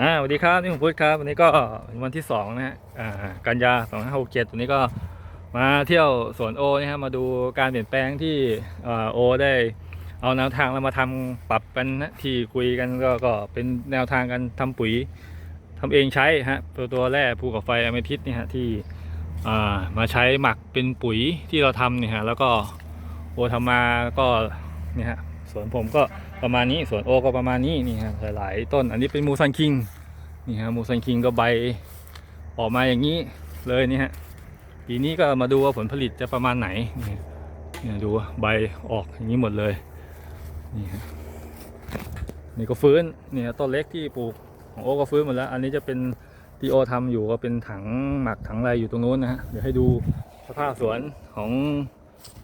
อ่าสวัสดีครับนี่ผมพุทธครับวันนี้ก็วันที่สองนะฮะอ่ากันยาสองห้าหกเจ็ดวันนี้ก็มาเที่ยวสวนโอนะฮะมาดูการเปลี่ยนแปลงที่อ่าโอได้เอาแนวทางเรามาทำปรับกันนะที่คุยกันก็ก็เป็นแนวทางการทำปุ๋ยทำเองใช้ฮะตัวตัวแร่ภูเขาไฟอเมทิสเนี่ยฮะที่อ่ามาใช้หมักเป็นปุ๋ยที่เราทำเนี่ยฮะแล้วก็โอทำมาก็เนี่ยฮะสวนผมก็ ประมาณนี้สวนโอก็ประมาณนี้นี่ฮะหลายๆต้นอันนี้เป็นมูซันคิงนี่ฮะมูซันคิงก็ใบออกมาอย่างนี้เลยนี่ฮะปีนี้ก็มาดูว่าผลผลิตจะประมาณไหนนี่นดูใบออกอย่างนี้หมดเลยนี่ฮะนี่ก็ฟื้นนี่ฮะต้นเล็กที่ปลูกของโอก็ฟื้นหมดแล้ว อันนี้จะเป็นที่โอทำอยู่ก็เป็นถังหมักถังอะไรอยู่ตรงนู้นนะฮะเดี๋ยวให้ดูสภาพสวนของ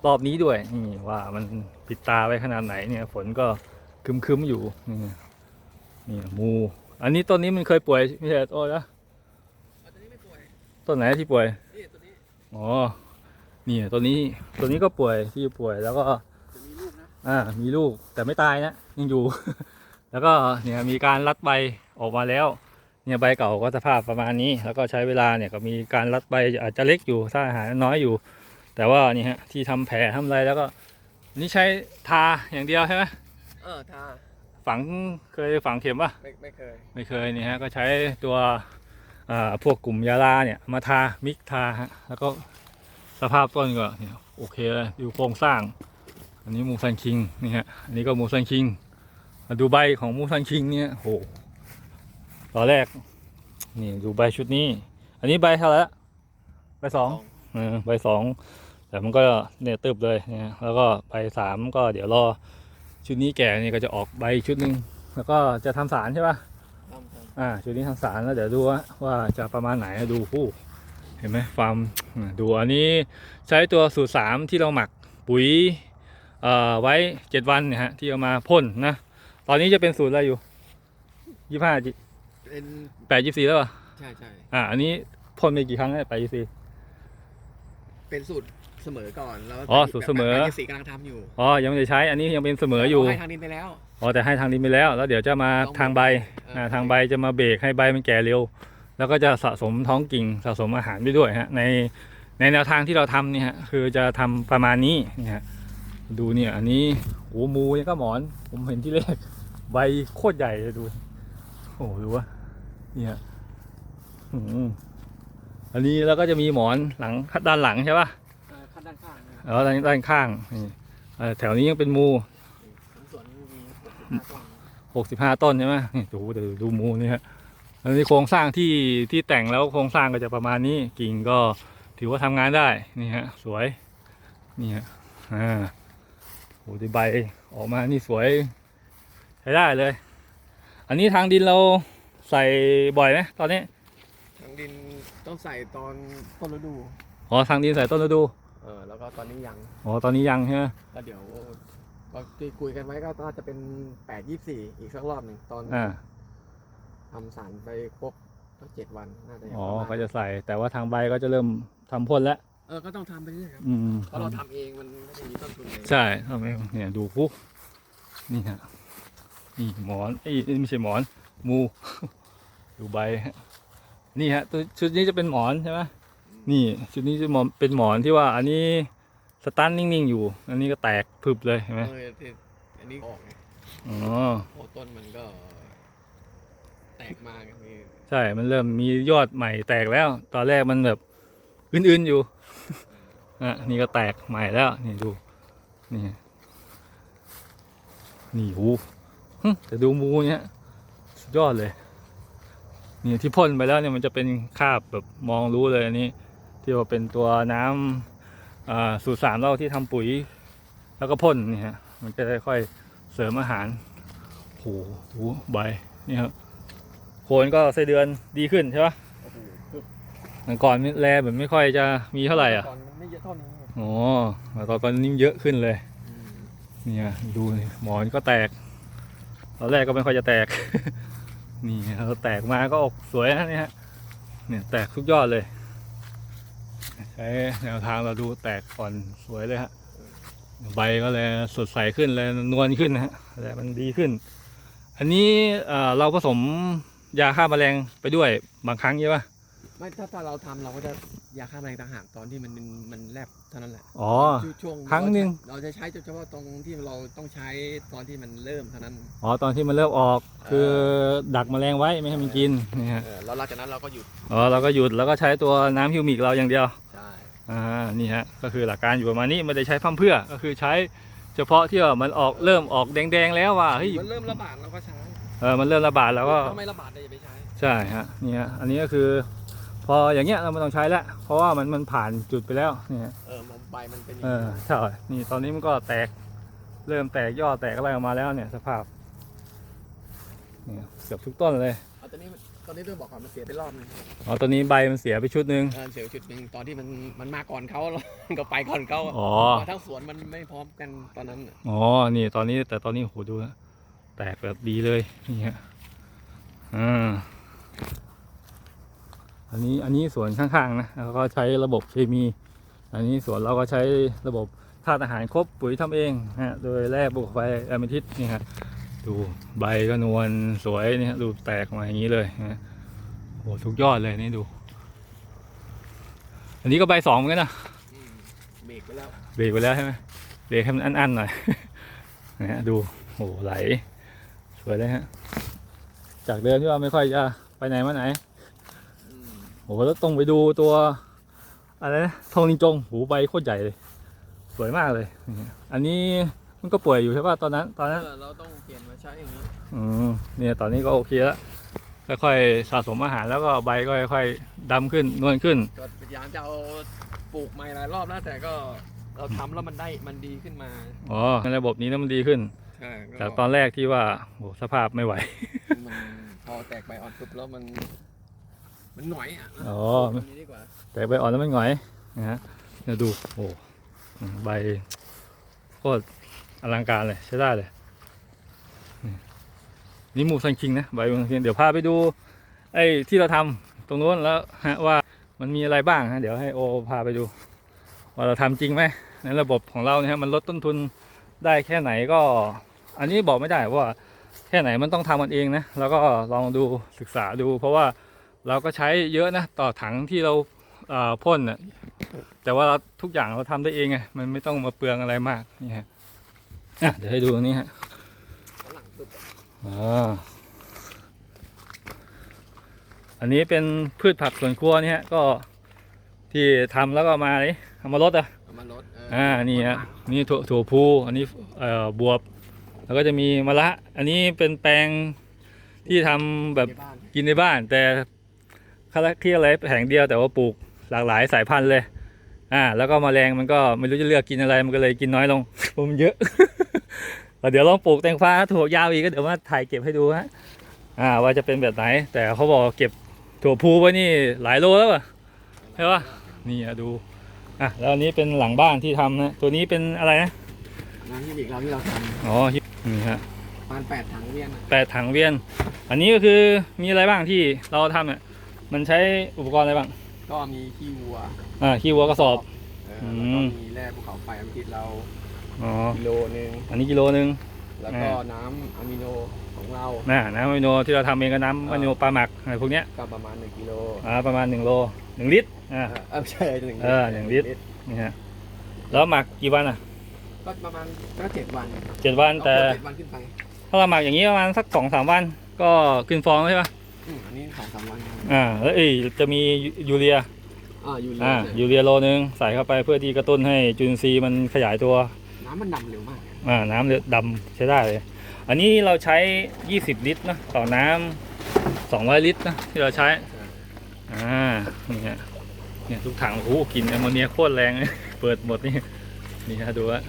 รอบนี้ด้วยนี่ว่ามันปิดตาไว้ขนาดไหนเนี่ยฝนก็ ครึมๆอยู่นี่นี่มูอันนี้ต้นนี้มันเคยป่วยไม่ใช่ต้นนะตัวนี้ไม่ป่วยต้นไหนที่ป่วยนี่ตัวนี้อ๋อนี่ต้นนี้ต้นนี้ก็ป่วยที่ป่วยแล้วก็จะมีลูกนะอ่ามีลูกแต่ไม่ตายนะยังอยู่ แล้วก็เนี่ยมีการรัดใบออกมาแล้ว เนี่ยใบเก่าก็สภาพประมาณนี้ แล้วก็ใช้เวลาเนี่ยก็มีการรัดใบอาจจะเล็กอยู่ถ้าอาหารน้อยอยู่ แต่ว่านี่ฮะที่ทำแผลทำอะไรแล้วก็นี่ใช้ทาอย่างเดียวใช่ไหม เออทาฝังเคยฝังเข็มปะไม่ไม่เคย ไม่เคยนี่ฮะก็ใช้ตัวอ่าพวกกลุ่มยาลาเนี่ยมาทามิกทาฮะแล้วก็สภาพต้นก็เนี่ยโอเคเลยดูโครงสร้าง อันนี้มูซันคิงนี่ฮะอันนี้ก็มูซันคิงมาดูใบของมูซันคิงเนี่ยโหตอนแรกนี่ดูใบชุดนี้ อันนี้ใบเท่าไหร่ละใบสองเออใบสองแต่มันก็เนี่ยตึบเลยเนี่ยแล้วก็ใบสามก็เดี๋ยวรอ ชุดนี้แก่นี่ก็จะออกใบชุดหนึ่งแล้วก็จะทำสารใช่ปะทำทอ่าชุดนี้ทางสารแล้วเดี๋ยวดูว่าว่าจะประมาณไหนดูผู้เห็นไหมฟาร์มอ่าดูอันนี้ใช้ตัวสูตรสามที่เราหมักปุ๋ยเอ่อไว้เจ็ดวันเนี่ยฮะที่เอามาพ่นนะตอนนี้จะเป็นสูตรอะไรอยู่ยี่ห้าำเป็นแปดยี่สี่แล้วป่ะใช่ใช่อ่าอันนี้พ่นไปกี่ครั้งแล้วแปดยี่สี่เป็นสูตร เสมอก่อนแล้วอ๋อสูตรเสมอ แบบแบบสีกำลังทำอยู่อ๋อยังไม่ได้ใช้อันนี้ยังเป็นเสมออยู่ให้ทางดินไปแล้ว อ๋อแต่ให้ทางดินไปแล้ว แล้วเดี๋ยวจะมาต้องทางใบเอออ่าทางใบจะมาเบรกให้ใบมันแก่เร็ว แล้วก็จะสะสมท้องกิ่งสะสมอาหารไปด้วยฮะในในแนวทางที่เราทำเนี่ยฮะคือจะทำประมาณนี้เนี่ยฮะดูเนี่ยอันนี้โอ้มูยังก็หมอน ผมเห็นที่แรกใบโคตรใหญ่เลยดูโอ้โหดูว่าเนี่ยอืมอันนี้แล้วก็จะมีหมอนหลังด้านหลังใช่ป่ะ แล้วด้านด้านข้างนี่เอ่อแถวนี้ยังเป็นมูทั้งสวนมีหกสิบห้าต้นหกสิบห้าต้นใช่ไหมนี่ดูเดี๋ยวดูมูนี่ฮะอันนี้โครงสร้างที่ที่แต่งแล้วโครงสร้างก็จะประมาณนี้กิ่งก็ถือว่าทำงานได้นี่ฮะสวยนี่ฮะอ่าโอ้ดีใบออกมานี่สวยใช้ได้เลย อันนี้ทางดินเราใส่บ่อยไหมตอนนี้ ทางดินต้องใส่ตอนต้นฤดูอ๋อทางดินใส่ต้นฤดู เออแล้วก็ตอนนี้ยังอ๋อตอนนี้ยังใช่ไหมแล้วเดี๋ยวก็ที่คุยกันไว้ก็น่าจะเป็นแปดยี่สี่อีกสักรอบหนึ่งตอนอ่าทำสารไปครบก็เจ็ดวันน่าจะยังอ๋อประมาณก็จะใส่ แต่ว่าทางใบก็จะเริ่มทำพ่นแล้วเออก็ต้องทำไปเรื่อยครับอืมเพราะเราทำเองมันไม่ได้มีต้นทุนเลยใช่ทำไมเนี่ยดูปุ๊บนี่ฮะนี่หมอนไอ้ยไม่ใช่หมอนมู ดูใบฮะนี่ฮะตัวชุดนี้จะเป็นหมอนใช่ไหม นี่ชุดนี้จะหมอนเป็นหมอนที่ว่าอันนี้สตันนิ่งๆอยู่ อันนี้ก็แตกพึบเลยเห็นไหมเออที่อันนี้ออกไงอ๋อโอ้ต้นมันก็ แตกมากันนี่ใช่ มันเริ่มมียอดใหม่แตกแล้ว ตอนแรกมันแบบอื่นๆอยู่ อะนี่ก็แตกใหม่แล้วนี่ดู นี่ นี่หูหึแต่ดูมูเนี่ยสุดยอดเลย นี่ที่พ่นไปแล้วเนี่ยมันจะเป็นคราบแบบมองรู้เลยอันนี้ ที่ว่าเป็นตัวน้ำอ่าสูตรสามเราที่ทำปุ๋ย แล้วก็พ่นนี่ฮะมันจะได้ค่อยเสริมอาหารโหดูใบนี่ครับโคนก็ไส้เดือนดีขึ้นใช่ปะโอ้โหคือเมื่อก่อนแลเหมือนไม่ค่อยจะมีเท่าไหร่อะตอนมันไม่เยอะเท่านี้อ๋อแล้วตอนนี้เยอะขึ้นเลยเนี่ยดูนี่หมอนก็แตกตอนแรกก็ไม่ค่อยจะแตก นี่เราแตกมาก็ออกสวยนะเนี่ยฮะเนี่ยแตกทุกยอดเลย ใช้แนวทางเราดูแตกก่อนสวยเลยฮะ ใบก็เลยสดใสขึ้นเลยนวลขึ้นนะฮะแต่มันดีขึ้น อันนี้เอ่อเราผสมยาฆ่าแมลงไปด้วยบางครั้งใช่ปะไม่ถ้าถ้าเราทำเราก็จะยาฆ่าแมลงต่างหากตอนที่มันมันมันแลบเท่านั้นแหละอ๋อช่วงช่วงครั้งหนึ่งเราจะใช้เฉพาะตรงที่เราต้องใช้ตอนที่มันเริ่มเท่านั้นอ๋อตอนที่มันเริ่มออกคือดักแมลงไว้ไม่ให้มันกินนี่ฮะเออแล้วหลังจากนั้นเราก็หยุดอ๋อเราก็หยุดแล้วก็ใช้ตัวน้ำฮิวมิกเราอย่างเดียวใช่ อ่านี่ฮะก็คือหลักการอยู่ประมาณนี้ไม่ได้ใช้พั่มเพื่อก็คือใช้เฉพาะที่ว่ามันออกเริ่มออกแดงๆแล้วว่าเฮ้ยมันเริ่มระบาดเราก็ใช้เออมันเริ่มระบาดแล้วก็ถ้าไม่ระบาดเราอย่าไปใช้ใช่ฮะนี่ฮะอันนี้ก็คือ พออย่างเงี้ยเราไม่ต้องใช้แล้วเพราะว่ามันมันผ่านจุดไปแล้วนี่ฮะเออมันใบมันเป็นเออใช่นี่ตอนนี้มันก็แตก เริ่มแตกยอดแตกอะไรออกมาแล้วเนี่ยสภาพเนี่ยเกือบทุกต้นเลย เอาตอนนี้ ตอนนี้ต้องบอกก่อนมันเสียไปรอบนึงอ๋อตัวนี้ใบมันเสียไปชุดหนึงเออเสียจุดหนึ่งตอนที่มันมันมาก่อนเขาเราก็ไปก่อนเขาอะอ๋อ มาทั้งสวนมันไม่พร้อมกันตอนนั้นน่ะอ๋อ นี่ตอนนี้แต่ตอนนี้โหดูนะแตกแบบดีเลยนี่ฮะอ่าอันนี้อันนี้สวนข้างๆนะแล้วก็ใช้ระบบเคมี อันนี้สวนเราก็ใช้ระบบธาตุอาหารครบปุ๋ยทำเองฮะโดยแร่บุกไฟแอมเมทิสนี่ฮะ ดูใบก็นวลสวยนี่ฮะดูแตกมาอย่างนี้เลยฮะโหทุกยอดเลยนี่ดู อันนี้ก็ใบสองเหมือนกันนะอืมเบรกไปแล้วเบรกไปแล้วใช่ไหมเบรกให้มันอันๆหน่อยนะฮะดูโอ้โหไหลสวยเลยฮะจากเดิมที่ว่าไม่ค่อยจะไปไหนมาไหนอืมโอ้โหแล้วต้องไปดูตัวอะไรนะทองนิงจงหูใบโคตรใหญ่เลย สวยมากเลยนี่ฮะอันนี้ มันก็ป่วยอยู่ใช่ป่ะตอนนั้นตอนนั้นเออเราต้องเปลี่ยนมาใช้อย่างนี้ อืมเนี่ยตอนนี้ก็โอเคแล้วค่อยๆสะสมอาหารแล้วก็ใบก็ค่อยๆดำขึ้นนวลขึ้น ก็พยายามจะเอาปลูกใหม่หลายรอบแล้วแต่ก็เราทำแล้วมันได้มันดีขึ้นมาอ๋อในระบบนี้แล้วมันดีขึ้น ใช่ก็จากตอนแรกที่ว่าโอ้สภาพไม่ไหว มันพอแตกใบอ่อนปุ๊บแล้วมัน มันหน่อยอะอ๋อแบบนี้ดีกว่าแต่ใบอ่อนแล้วไม่หงอยนะฮะเนี่ยดูโอ้อืมใบโคตร อลังการเลยใช้ได้เลย นี่หมูสันคิงนะใบมูสันคิงเดี๋ยวพาไปดู ไอ้ที่เราทำตรงนู้นแล้วฮะว่ามันมีอะไรบ้างฮะเดี๋ยวให้โอพาไปดู ว่าเราทำจริงไหมในระบบของเราเนี่ยฮะมันลดต้นทุนได้แค่ไหนก็ อันนี้บอกไม่ได้ว่าแค่ไหนมันต้องทำมันเองนะแล้วก็ลองดูศึกษาดู เพราะว่าเราก็ใช้เยอะนะต่อถังที่เราอ่าพ่นน่ะแต่ว่าาทุกอย่างเราทำได้เองไงมันไม่ต้องมาเปลืองอะไรมากนี่ฮะ อะเดี๋ยวให้ดูตรงนี้ฮะฝรั่งปุ๊บอะอ่าอันนี้เป็นพืชผักสวนครัวนี่ฮะก็ที่ทำแล้วก็มาเลยเอามาลดอะเอามาลดเอ่านี่ฮะนี่ถั่วถั่วพูอันนี้เอ่อบวบ แล้วก็จะมีมะระอันนี้เป็นแปลงที่ทำแบบในบ้านกินในบ้าน แต่คาราที่อะไรแผงเดียวแต่ว่าปลูกหลากหลายสายพันธุ์เลย อ่า แล้วก็แมลงมันก็ไม่รู้จะเลือกกินอะไรมันก็เลยกินน้อยลงเพราะมันเยอะแล้ว เดี๋ยวลองปลูกแตงฟ้าถั่วยาวอีกก็เดี๋ยวมาถ่ายเก็บให้ดูฮะอ่าว่าจะเป็นแบบไหน แต่เขาบอกเก็บถั่วพูไว้นี่หลายโลแล้วอะใช่ปะนี่อะดูอะแล้วอันนี้เป็นหลังบ้านที่ทำนะตัวนี้เป็นอะไรนะงานที่อีกเราที่เราทอ๋อนี่ฮะำประมาณแปดถังเวียนอะแปดถังเวียน อันนี้ก็คือมีอะไรบ้างที่เราทำเนี่ยมันใช้อุปกรณ์อะไรบ้างก็มีขี้วัวอ่าขี้วัวกระสอบเอออืแล้วมก็มีแร่ภูเขาไฟอัมพิษเรา อ๋อกิโลนึงอันนี้กิโลนึง แล้วก็น้ำอะมิโนของเราน่ะน้ำอะมิโนที่เราทำเองก็น้ำอะมิโนปลาหมักอะไรพวกเนี้ยก็ประมาณ1กิโลอ่าประมาณ1โล1ลิตรอ่าเออเออไม่ใช่หนึ่งเออหนึ่งลิตร นี่ฮะแล้วหมักกี่วันอะก็ประมาณก็เจ็ดวันเจ็ดวันแต่ เอาเจ็ดวันขึ้นไปถ้าเราหมักอย่างนี้ประมาณสักสองสามวัน ก็ขึ้นฟองใช่ปะอืมอันนี้สองสามวันอ่าแล้วเอ้ยจะมียูเรียอ่าอยู่เลอ่ายูเรียโลนึงใส่เข้าไปเพื่อที่กระตุ้นให้จุลินทรีย์มันขยายตัวน้ำมันดำเร็วมากอ่าน้ำเลือดดำใช้ได้เลย อันนี้เราใช้ 20 ลิตรนะต่อน้ำ200 ลิตรนะที่เราใช้ อ่านี่ฮะเนี่ยทุกถังโอ้โหกลินแอมโมเนียโคตรแรงเลยเปิดหมดนี่นี่ฮะดูว่า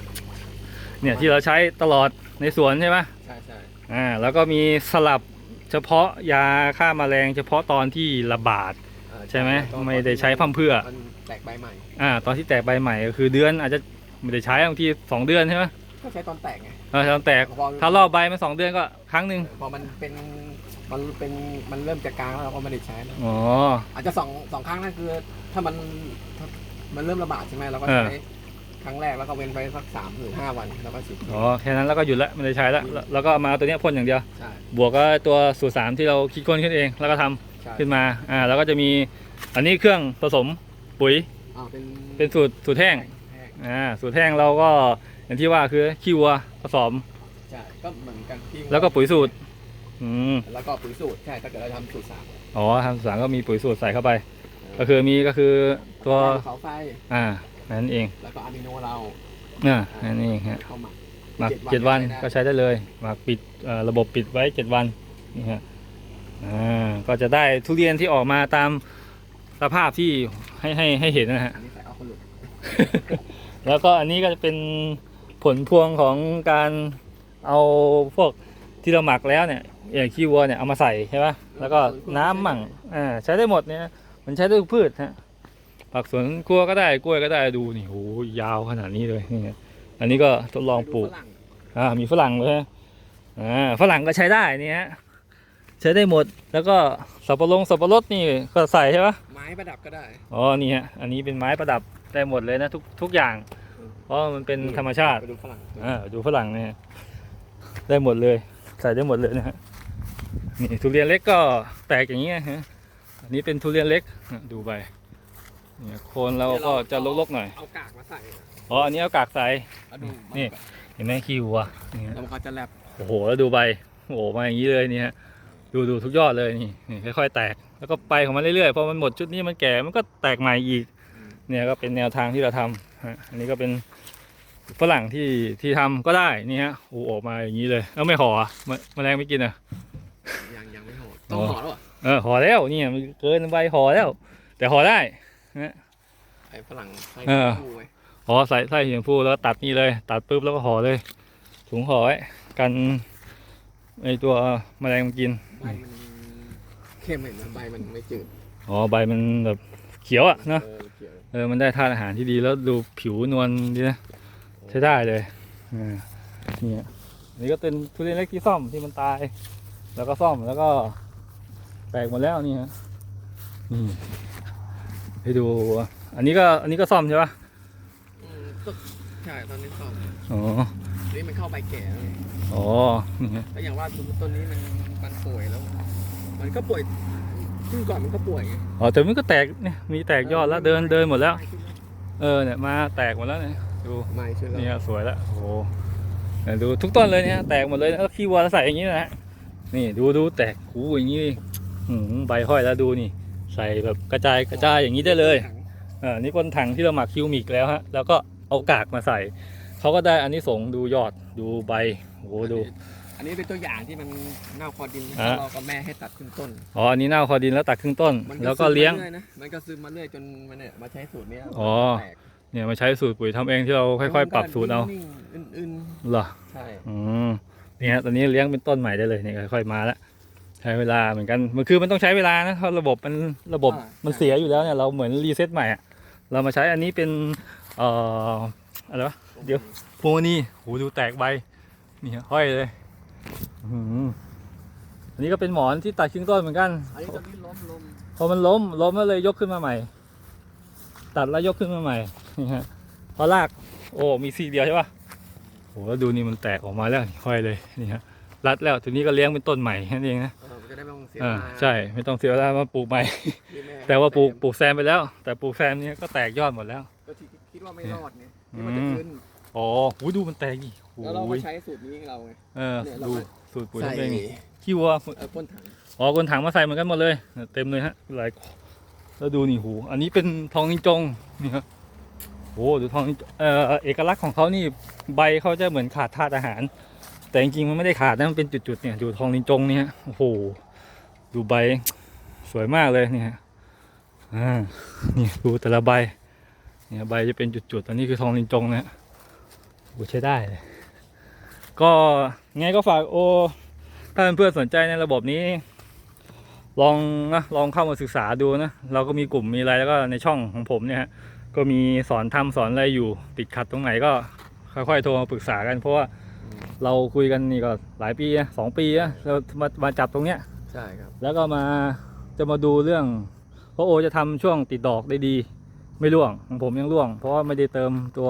เนี่ยที่เราใช้ตลอดในสวนใช่ไหมใช่ใช่อ่าแล้วก็มีสลับเฉพาะยาฆ่าแมลง เฉพาะตอนที่ระบาดเออใช่ไหมแล้วก็ไม่ได้ใช้พั่มเพรื่อมันแตกใบใหม่อ่าตอนที่แตกใบใหม่ก็คือเดือนอาจจะ ไม่ได้ใช้บางทีสองเดือนใช่ไหมก็ใช้ตอนแตกไงเออตอนแตกพอถ้ารอบใบมันสองเดือนก็ครั้งหนึ่งพอมันเป็นมันเป็นมันเริ่มจะกลางแล้วเราก็ไม่ได้ใช้แล้วอ๋อ อาจจะสองสองครั้งนั่นคือ ถ้ามันถ้ามันเริ่มระบาดใช่ไหมเราก็เออใช้ครั้งแรกแล้วก็เว้นไปสักสามหรือห้าวันแล้วก็ฉีด อ๋อแค่นั้นแล้วก็หยุดละไม่ได้ใช้ละแล้วแล้วก็เอามาตัวเนี้ยพ่นอย่างเดียว ใช่ บวกก็ตัวสูตรสามที่เราคิดค้นขึ้นเอง แล้วก็ทำใช่ขึ้นมาอ่าแล้วก็จะมีอันนี้เครื่องผสมปุ๋ยอ่าเป็นเป็นสูตรสูตรแห้งแห้ง อ่าสูตรแห้งเราก็อย่างที่ว่าคือขี้วัวผสมใช่ก็เหมือนกันที่แล้วก็ปุ๋ยสูตร อืมแล้วก็ปุ๋ยสูตรใช่ถ้าเกิดเราทำสูตรสามอ๋อทางสารก็มีปุ๋ยสูตรใส่เข้าไป ก็คือมีก็คือตัวเขาไฟอ่านั่นเองแล้วก็อะมิโนเราอ่านั่นเองฮะ เข้ามา หมักเจ็เจ็ดดวัวันนก็ใช้ได้เลยหมักปิดเอ่อระบบปิดไว้เจ็ดวันนี่ฮะอ่าก็จะได้ทุเรียนที่ออกมาตามสภาพที่ให้ให้ให้เห็นนะฮะอันนี้ใส่เอาคนหลุด แล้วก็อันนี้ก็จะเป็นผลพวงของการเอาพวกที่เราหมักแล้วเนี่ยอย่างขี้วัวเนี่ยเอามาใส่ใช่ปะแล้วก็น้ำหมั่งอ่าใช้ได้หมดเนี่ยมันใช้ได้ทุกพืชฮะผักสวนครัวก็ได้กล้วยก็ได้ดูนี่โหยาวขนาดนี้เลยนี่อันนี้ก็ทดลองปลูกอ่ามีฝรั่งเลยอ่าฝรั่งก็ใช้ได้นี่ฮะ ใช้ได้หมด แล้วก็สับปะรดสับปะรดนี่ก็ใส่ใช่ปะไม้ประดับก็ได้ อ๋อนี่ฮะอันนี้เป็นไม้ประดับได้หมดเลยนะทุกทุกอย่าง เพราะมันเป็นธรรมชาติไปดูฝรั่งอ่าดูฝรั่งเนี่ยได้หมดเลย ใส่ได้หมดเลยนะฮะนี่ทุเรียนเล็กก็แตกอย่างนี้ยฮะอันนี้เป็นทุเรียนเล็กอะดูไปเนี่ยโคนเราก็จะลกๆหน่อยเอากากมาใส่อ๋ออันนี้เอากากใส่เอาดูนี่เห็นไหมขี้วัวนี่ฮะแล้วมันก็จะแลบโอ้โหแล้วดูใบโอ้โหมาอย่างนี้เลยนี่ฮะ ดูดูทุกยอดเลยนี่นี่ค่อยๆแตก แล้วก็ไปของมันเรื่อยๆพอมันหมดชุดนี้มันแก่มันก็แตกใหม่อีก เนี่ยก็เป็นแนวทางที่เราทำฮะอันนี้ก็เป็นฝรั่งที่ที่ทำก็ได้นี่ฮะโอ้โหออกมาอย่างนี้เลยแล้วไม่ห่ออะแมแมลงไม่กินอะยังยังไม่ห่อต้องห่อแล้วเหรอเออห่อแล้วเนี่ยมันเกินใบห่อแล้ว แต่ห่อได้ไอ้ฝรั่งใส่เออคู่ไว้ห่อใส่ไส้เหียงพูแล้วก็ตัดนี่เลย ตัดปุ๊บแล้วก็ห่อเลยถุงห่อไว้กันไอตัวแมลงมันกิน ใบมันเข้มเห็นไหมใบมันไม่จืดอ๋อใบมันแบบเขียวอะเนาะเออเขียวเออมันได้ธาตุอาหารที่ดีแล้วดูผิวนวลดีนะใช้ได้เลยอ่าเนี่ยอันนี่ก็เป็นทุเรียนเล็กที่ซ่อมที่มันตาย แล้วก็ซ่อมแล้วก็แตกหมดแล้วนี่ฮะนี่ให้ดู อันนี้ก็อันนี้ก็ซ่อมใช่ปะอืมก็ใช่ตอนนี้ซ่อมอ๋อ นี่มันเข้าใบแก่แล้วไงอ๋อนี่ฮะแล้วอย่างว่าต้นนี้มันมันป่วยแล้ว มันก็ป่วยขึ้นก่อนมันก็ป่วยไงอ๋อแต่มันก็แตกเนี่ยมีแตกยอดแล้วเดินเดินหมดแล้ว เออเนี่ยมาแตกหมดแล้วเนี่ยดูไม่ใช่แล้วนี่ฮะสวยแล้วโอ้โหเนี่ยดูทุกต้นเลยเนี่ยแตกหมดเลยนะแล้วขี้วัวใส่อย่างนี้นะฮะนี่ดูดูแตกหูอย่างนี้หืมใบห้อยแล้วดูนี่ ใส่แบบกระจายกระจายอย่างนี้ได้เลยอ่านี่ก้นถังที่เราหมักคิวมิกแล้วฮะแล้วก็เอากากมาใส่ เขาก็ได้อันนี้สงส์ดูยอดดูใบโอ้โหดู อันนี้เป็นตัวอย่างที่มันเน่าคอดินอะ เรากับแม่ให้ตัดขึ้นต้นอ๋ออันนี้เน่าคอดินแล้วตัดครึ่งต้น มันแล้วก็ซึมมาเลี้ยง รื่อนะมันก็ซึมมาเรื่อยจนมันเนี่ยมาใช้สูตรเนี้ยอ๋อ แตกเนี่ยมาใช้สูตรปุ๋ยทำเองที่เราค่อยๆ ปรับสูตรเอานิ่งๆอื่นเหรอ ๆใช่อืมนี่ฮะตอนนี้เลี้ยงเป็นต้นใหม่ได้เลยเนี่ยค่อยๆมาแล้วใช้เวลาเหมือนกันมันคือมันต้องใช้เวลานะเพราะระบบมันระบบมันเสียอยู่แล้วเนี่ยเราเหมือนรีเซ็ตใหม่อะเรามาใช้อันนี้เป็นเอ่ออะไรวะ เดี๋ยวพวงนี่โหดูแตกใบนี่ฮะห้อยเลยอื้อหืออันนี้ก็เป็นหมอนที่ตัดครึ่งต้นเหมือนกันอันนี้ตัวนี้ล้มลมพอมันล้มล้มแล้วเลยยกขึ้นมาใหม่ ตัดแล้วยกขึ้นมาใหม่นี่ฮะพอลากโอ้มีซี่เดียวใช่ปะโอ้แล้วดูนี่มันแตกออกมาแล้วนี่ค่อยเลยนี่ฮะรัดแล้วทีนี้ก็เลี้ยงเป็นต้นใหม่แค่นั้นเองนะเออมันจะได้ไม่ต้องเสียอ่าเวลาใช่ไม่ต้องเสียเวลามาปลูกใหม่ที่ม่ แต่ว่าปลูกปลูกแซมไปแล้ว แต่ปลูกแซมเนี้ก็แตกยอดหมดแล้วก็ที่คิดว่าไม่รอดไงอืที่มมันจะขึ้น อ๋อหูดูมันแตกดิโอ้แล้วเราก็ยใช้สูตรนี้ของเราไง เออเนี่ยเราดูก็ สูตรปุ๋ยใส่ทำเองนี่ขี้วัวเออก้นถังอ๋อคนถังมาใส่เหมือนกันหมดเลยเนี่ยเต็มเลยฮะหลายแล้วดูนี่หู อันนี้เป็นทองนิงจงนี่ครับโอ้ดูทองนิงจงเอ่อเอกลักษณ์ของเขานี่ใบเขาจะเหมือนขาดธาตุอาหาร แต่จริงๆมันไม่ได้ขาดนะมันเป็นจุดๆเนี่ยดูทองนิงจงเนี่ยฮะโอ้โหดูใบสวยมากเลยเนี่ยฮะอ่านี่ดูแต่ละใบเนี่ยใบจะเป็นจุดๆอันนี้คือทองนิงจงนะฮะ โอ้ใช้ได้เลยก็ไงก็ฝากโอ ถ้าเพื่อนๆสนใจในระบบนี้ ลองนะลองเข้ามาศึกษาดูนะ เราก็มีกลุ่มมีอะไรแล้วก็ในช่องของผมเนี่ยฮะก็มีสอนทำสอนอะไรอยู่ติดขัดตรงไหนก็ค่อยๆโทรมาปรึกษากันเพราะว่าเราคุยกันนี่ก็หลายปีนะสองปีนะเรามามาจับตรงเนี้ยใช่ครับ แล้วก็มาจะมาดูเรื่องเพราะโอจะทำช่วงติดดอกได้ดี ไม่ร่วงของผมยังร่วง เพราะว่าไม่ได้เติมตัว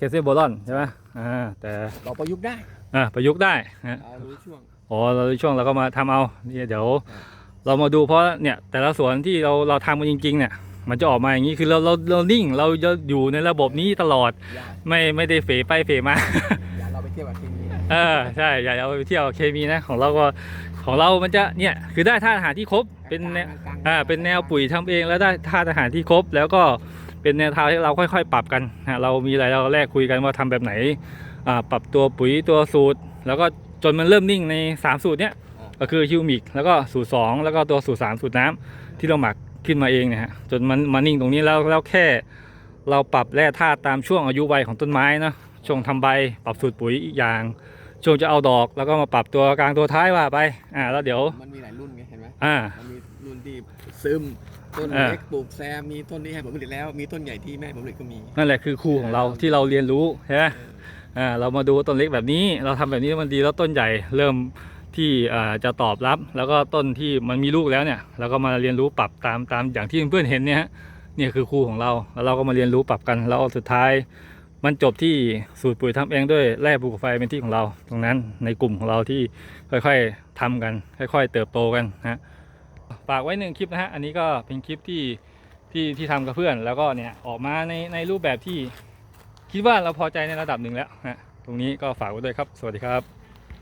แคลเซียมโบรอนใช่ไหมอ่าแต่เราประยุกต์ได้อ่าประยุกต์ได้ฮะอ่ารู้ช่วงอ๋อเราช่วงเราก็มาทำเอาเนี่ยเดี๋ยว เรามาดูเพราะเนี่ยแต่ละสวนที่เราเราทำกันจริง ๆ เนี่ย มันจะออกมาอย่างนี้คือเราเราเรานิ่งเราจะอยู่ในระบบนี้ตลอดอย่าไม่ไม่ได้เฟไปเฟมาอย่าเราไปเที่ยวกับเคมีนะเออใช่อย่าเอาไปเที่ยวเคมีนะของเราก็ของเรามันจะเนี่ยคือได้ธาตุอาหารที่ครบเป็นแนวกลางๆอ่าเป็นแนวปุ๋ยทำเองแล้วได้ธาตุอาหารที่ครบแล้วก็ เป็นแนวทางที่เราค่อยๆ ปรับกันนะเรามีอะไรเราแรกคุยกันว่าทำแบบไหนอ่าปรับตัวปุ๋ยตัวสูตร แล้วก็จนมันเริ่มนิ่งใน 3 สูตรเนี้ยก็คือฮิวมิกแล้วก็สูตร 2 แล้วก็ตัวสูตร 3 สูตรน้ำที่เราหมักขึ้นมาเองเนี่ยฮะจนมันมานิ่งตรงนี้แล้วแล้วแค่เราปรับแร่ธาตุตามช่วงอายุวัยของต้นไม้นะช่วงทำใบปรับสูตรปุ๋ยอีกอย่าง ช่วงจะเอาดอกแล้วก็มาปรับตัวกลางตัวท้ายว่าไปอ่าแล้วเดี๋ยวมันมีหลายรุ่นไงเห็นไหมอ่ามันมีรุ่นที่ซึม ต้นอ่าเล็กปลูกแซมมีต้นที่ให้ผลผลิตแล้ว มีต้นใหญ่ที่ไม่ให้ผลผลิตก็มี นั่นแหละคือครูของเราที่เราเรียนรู้ใช่ไหมอ่าเรามาดูต้นเล็กแบบนี้ เราทำแบบนี้มันดีแล้วต้นใหญ่เริ่มที่อ่าจะตอบรับ แล้วก็ต้นที่มันมีลูกแล้วเนี่ยเราก็มาเรียนรู้ปรับตามตามอย่างที่เพื่อนๆเห็นเนี่ยฮะเนี่ยคือครูของเราแล้วเราก็มาเรียนรู้ปรับกันแล้วสุดท้าย มันจบที่สูตรปุ๋ยทำเองด้วยแร่ปลูกไฟเป็นที่ของเรา ตรงนั้นในกลุ่มของเราที่ค่อยๆทำกัน ค่อย ๆ เติบโตกันนะฮะ ฝากไว้หนึ่งคลิปนะฮะ อันนี้ก็เป็นคลิปที่ที่ที่ทำกับเพื่อน แล้วก็เนี่ยออกมาในในรูปแบบที่คิดว่าเราพอใจในระดับหนึ่งแล้วนะตรงนี้ก็ฝากไว้ด้วยครับ สวัสดีครับ